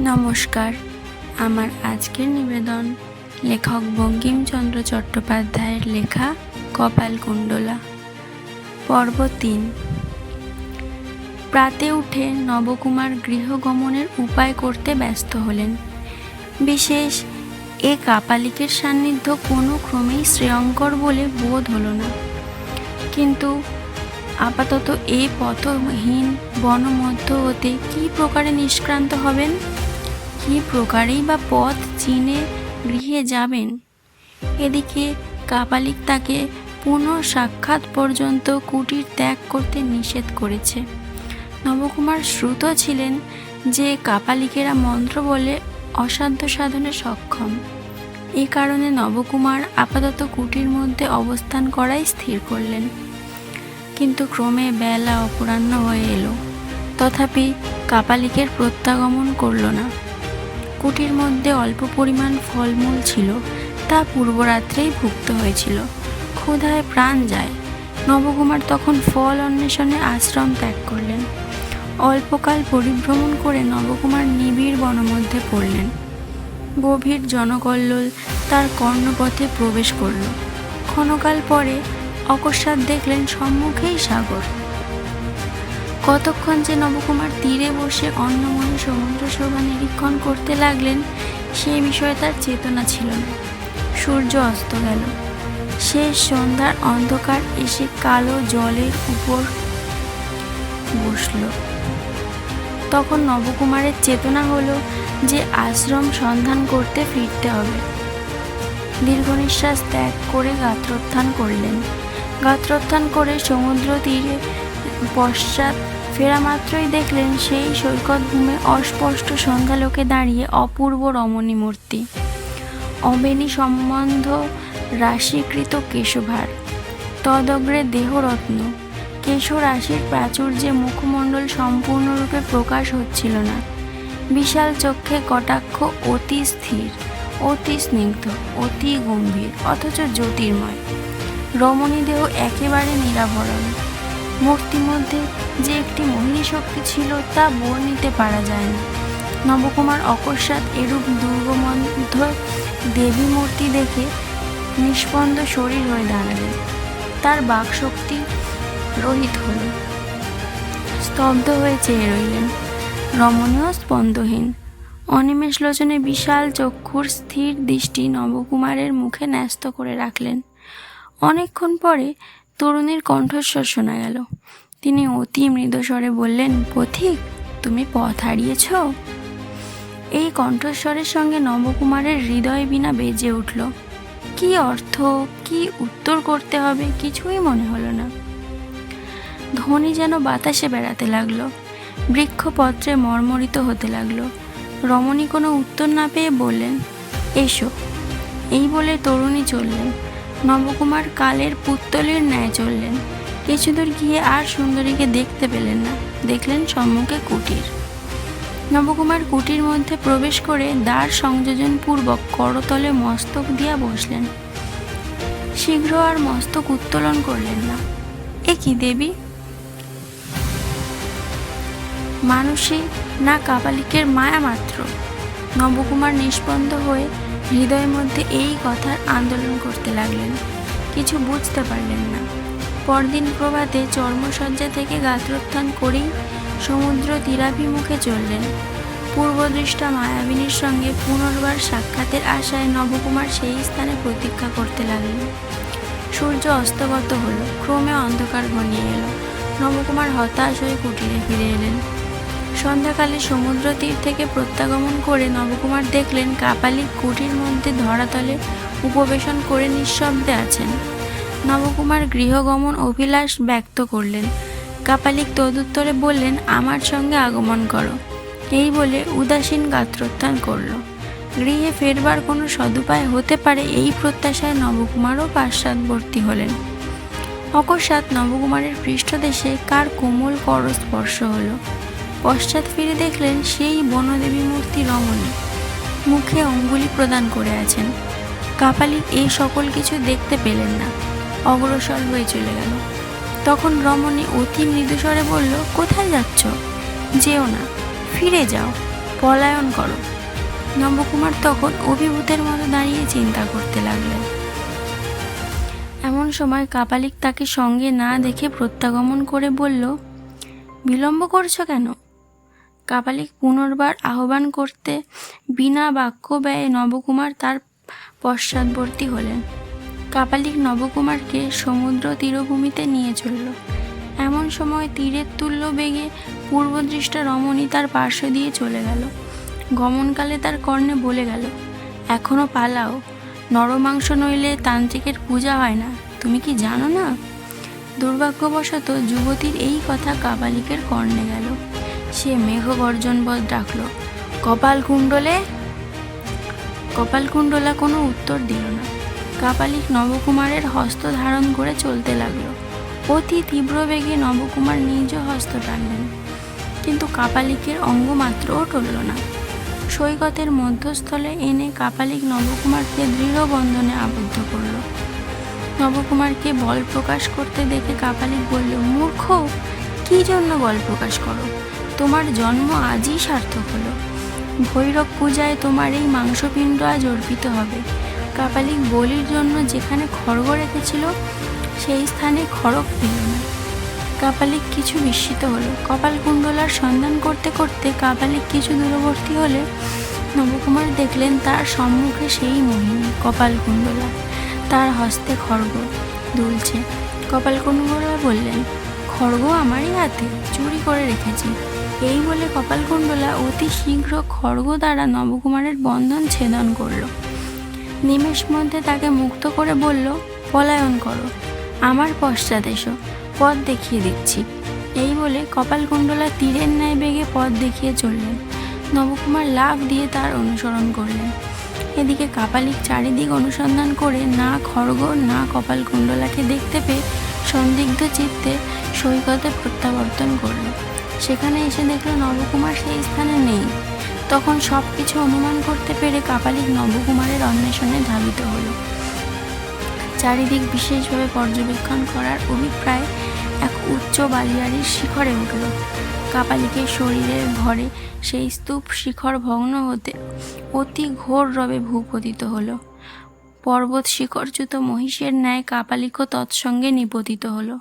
নমস্কার। আমার আজকের নিবেদন, লেখক বঙ্কিমচন্দ্র চট্টোপাধ্যায়ের লেখা কপালকুণ্ডলা পর্ব তিন। প্রাতে উঠে নবকুমার গৃহগমনের উপায় করতে ব্যস্ত হলেন। বিশেষ, এ কাপালিকের সান্নিধ্য কোনো ক্রমেই শ্রেয়ঙ্কর বলে বোধ হলো না। কিন্তু আপাতত এই পথহীন বনমধ্য হতে কী প্রকারে নিষ্ক্রান্ত হবেন? কী প্রকারেই বা পথ চিনে গৃহে যাবেন? এদিকে কাপালিক তাকে পুনঃ সাক্ষাৎ পর্যন্ত কুটির ত্যাগ করতে নিষেধ করেছে। নবকুমার শ্রুত ছিলেন যে কাপালিকেরা মন্ত্র বলে অসাধ্য সাধনে সক্ষম। এ কারণে নবকুমার আপাতত কুটির মধ্যে অবস্থান করাই স্থির করলেন। কিন্তু ক্রমে বেলা অপরাহ্ন হয়ে এলো। তথাপি কাপালিকের প্রত্যাগমন করল না। কুটির মধ্যে অল্প পরিমাণ ফলমূল ছিল, তা পূর্বরাত্রেই ভুক্ত হয়েছিল। ক্ষুধায় প্রাণ যায়। নবকুমার তখন ফল অন্বেষণে আশ্রম ত্যাগ করলেন। অল্পকাল পরিভ্রমণ করে নবকুমার নিবিড় বনমধ্যে পড়লেন। গভীর জনকল্লোল তার কর্ণপথে প্রবেশ করল। ক্ষণকাল পরে অকস্মাৎ দেখলেন সম্মুখেই সাগর। কতক্ষণ যে নবকুমার তীরে বসে অন্নমনে সমুদ্র শোভা নিরীক্ষণ করতে লাগলেন, সেই বিষয়ে তার চেতনা ছিল না। সূর্য অস্ত গেল। শেষ সন্ধ্যার অন্ধকার এসে কালো জলের উপর বসল। তখন নবকুমারের চেতনা হলো যে আশ্রম সন্ধান করতে ফিরতে হবে। দীর্ঘ নিঃশ্বাস ত্যাগ করে গাত্রোত্থান করলেন। গাত্রোত্থান করে সমুদ্র তীরে পশ্চাৎ ফেরা মাত্রই দেখলেন সেই সৈকত ভূমে অস্পষ্ট সন্ধ্যালোকে দাঁড়িয়ে অপূর্ব রমণী মূর্তি। অবেনি সম্বন্ধ রাশিকৃত কেশভার, তদগ্রে দেহরত্ন। কেশরাশির প্রাচুর্যে মুখমণ্ডল সম্পূর্ণরূপে প্রকাশ হচ্ছিল না। বিশাল চক্ষে কটাক্ষ অতি স্থির, অতি স্নিগ্ধ, অতি গম্ভীর, অথচ জ্যোতির্ময়। রমণী দেহ একেবারে নিরাভরণ। মূর্তির মধ্যে যে একটি মোহিনী শক্তি ছিল তা বর্ণিতে পারা যায় না নবকুমার অকস্মাৎ এরূপ দুর্গমন্ধ দেবী মূর্তি দেখে নিষ্পন্দ শরীর হয়ে দাঁড়ালেন। তার বাকশক্তি রহিত হল। স্তব্ধ হয়ে চেয়ে রইলেন। রমণীয় স্পন্দহীন। অনিমেষ লোচনে বিশাল চক্ষুর স্থির দৃষ্টি নবকুমারের মুখে ন্যস্ত করে রাখলেন। অনেকক্ষণ পরে তরুণীর কণ্ঠস্বর শোনা গেল। তিনি অতি মৃদস্বরে বললেন, পথিক, তুমি পথ হারিয়েছ। এই কণ্ঠস্বরের সঙ্গে নবকুমারের হৃদয় বিনা বেজে উঠল। কি অর্থ, কি উত্তর করতে হবে কিছুই মনে হলো না। ধ্বনি যেন বাতাসে বেড়াতে লাগল, বৃক্ষপত্রে মর্মরিত হতে লাগল। রমণী কোনো উত্তর না পেয়ে বললেন, এসো। এই বলে তরুণী চললেন। নবকুমার কালের পুত্তলির ন্যায় চললেন। কিছুদূর গিয়ে আর সুন্দরীকে দেখতে পেলেন না। দেখলেন সম্মুখে কুটির। নবকুমার কুটির মধ্যে প্রবেশ করে দ্বার সংযোজন পূর্বক করতলে মস্তক দিয়া বসলেন। শীঘ্র আর মস্তক উত্তোলন করলেন না। এ কি দেবী? মানুষই না কাপালিকের মায়া মাত্র। নবকুমার নিষ্পন্দ হয়ে হৃদয়ের মধ্যে এই কথার আন্দোলন করতে লাগলেন। কিছু বুঝতে পারলেন না। পরদিন প্রভাতে চর্মসজ্জা থেকে গাত্রোত্থান করেই সমুদ্র তীরাভিমুখে চললেন। পূর্বদৃষ্টা মায়াবিনীর সঙ্গে পুনর্বার সাক্ষাতের আশায় নবকুমার সেই স্থানে প্রতীক্ষা করতে লাগলেন। সূর্য অস্তগত হলো, ক্রমে অন্ধকার ঘনিয়ে এলো। নবকুমার হতাশ হয়ে কুটিরে ফিরে এলেন। সন্ধ্যাকালে সমুদ্র তীর থেকে প্রত্যাগমন করে নবকুমার দেখলেন কাপালিক কুটির মধ্যে ধরাতলে উপবেশন করে নিঃশব্দে আছেন। নবকুমার গৃহগমন অভিলাষ ব্যক্ত করলেন। কাপালিক তদুত্তরে বললেন, আমার সঙ্গে আগমন করো। এই বলে উদাসীন গাত্রোত্থান করল। গৃহে ফেরবার কোনো সদুপায় হতে পারে এই প্রত্যাশায় নবকুমারও পাশ্চাদবর্তী হলেন। অকস্মাৎ নবকুমারের পৃষ্ঠদেশে কার কোমল কর স্পর্শ হলো। পশ্চাৎ ফিরে দেখলেন সেই বনদেবী মূর্তি রমণী। মুখে অঙ্গুলি প্রদান করে আছেন। কাপালিক এই সকল কিছু দেখতে পেলেন না। অগ্রসর হয়ে চলে গেল। তখন রমণী অতি মৃদুস্বরে বলল, কোথায় যাচ্ছ? যেও না। ফিরে যাও। পলায়ন করো। নবকুমার তখন অভিভূতের মতো দাঁড়িয়ে চিন্তা করতে লাগলেন। এমন সময় কাপালিক তাকে সঙ্গে না দেখে প্রত্যাগমন করে বলল, বিলম্ব করছ কেন? কাপালিক পুনর্বার আহ্বান করতে বিনা বাক্য ব্যয়ে নবকুমার তার পশ্চাৎবর্তী হলেন। কাপালিক নবকুমারকে সমুদ্র তীরভূমিতে নিয়ে চলল। এমন সময় তীরের তুল্য বেগে পূর্বদৃষ্ট রমণী তার পার্শ্ব দিয়ে চলে গেল। গমনকালে তার কর্ণে বলে গেল, এখনও পালাও। নরমাংস নইলে তান্ত্রিকের পূজা হয় না। তুমি কি জানো না? দুর্ভাগ্যবশত যুবতীর এই কথা কাপালিকের কর্ণে গেল। সে মেঘগর্জনবধ ডাকল। কপাল কুণ্ডলে, কপাল কুণ্ডলা কোনো উত্তর দিল না। কাপালিক নবকুমারের হস্ত ধারণ করে চলতে লাগল। অতি তীব্র বেগে নবকুমার নিজ হস্ত টানলেন। কিন্তু কাপালিকের অঙ্গ মাত্রও টলল না। সৈকতের মধ্যস্থলে এনে কাপালিক নবকুমারকে দৃঢ় বন্ধনে আবদ্ধ করল। নবকুমারকে বল প্রকাশ করতে দেখে কাপালিক বলল, মূর্খ, কি জন্য বল প্রকাশ করো? তোমার জন্ম আজই সার্থক হলো। ভৈরব পূজায় তোমার এই মাংসপিণ্ড আজ অর্পিত হবে। কাপালিক বলির জন্য যেখানে খড়গ রেখেছিল, সেই স্থানে খড়গ পেল না। কাপালিক কিছু বিস্মিত হলো। কপাল কুণ্ডলার সন্ধান করতে করতে কাপালিক কিছু দূরবর্তী হলে নবকুমার দেখলেন তার সম্মুখে সেই মোহিনী, কপাল কুণ্ডলা। তার হস্তে খড়গ দুলছে। কপাল কুণ্ডলা বললেন খড়গ আমারই হাতে চুরি করে রেখেছি। এই বলে কপালকুণ্ডলা অতি শীঘ্র খড়গ দ্বারা নবকুমারের বন্ধন ছেদন করল। নিমেষ মধ্যে তাকে মুক্ত করে বলল, পলায়ন করো, আমার পশ্চাৎ এসো, পথ দেখিয়ে দিচ্ছি। এই বলে কপালকুণ্ডলা তীরের ন্যায় বেগে পথ দেখিয়ে চললেন। নবকুমার লাভ দিয়ে তার অনুসরণ করলেন। এদিকে কাপালিক চারিদিক অনুসন্ধান করে না খড়গ, না কপালকুণ্ডলাকে দেখতে পেয়ে সন্দিগ্ধ চিত্তে সৈকতে প্রত্যাবর্তন করল। সেখানে এসে দেখল নবকুমার সেই স্থানে নেই। তখন সব কিছু অনুমান করতে পেরে কাপালিক নবকুমারের অন্বেষণে ধাবিত হলো। চারিদিক বিশেষভাবে পর্যবেক্ষণ করার অভিপ্রায় এক উচ্চ বালিয়াড়ির শিখরে উঠল। কাপালিকের শরীরের ভরে সেই স্তূপ শিখর ভগ্ন হতে অতি ঘোর রবে ভূপতিত হলো। পর্বত শিখরচ্যুত মহিষের ন্যায় কাপালিকও তৎসঙ্গে নিপতিত হলো।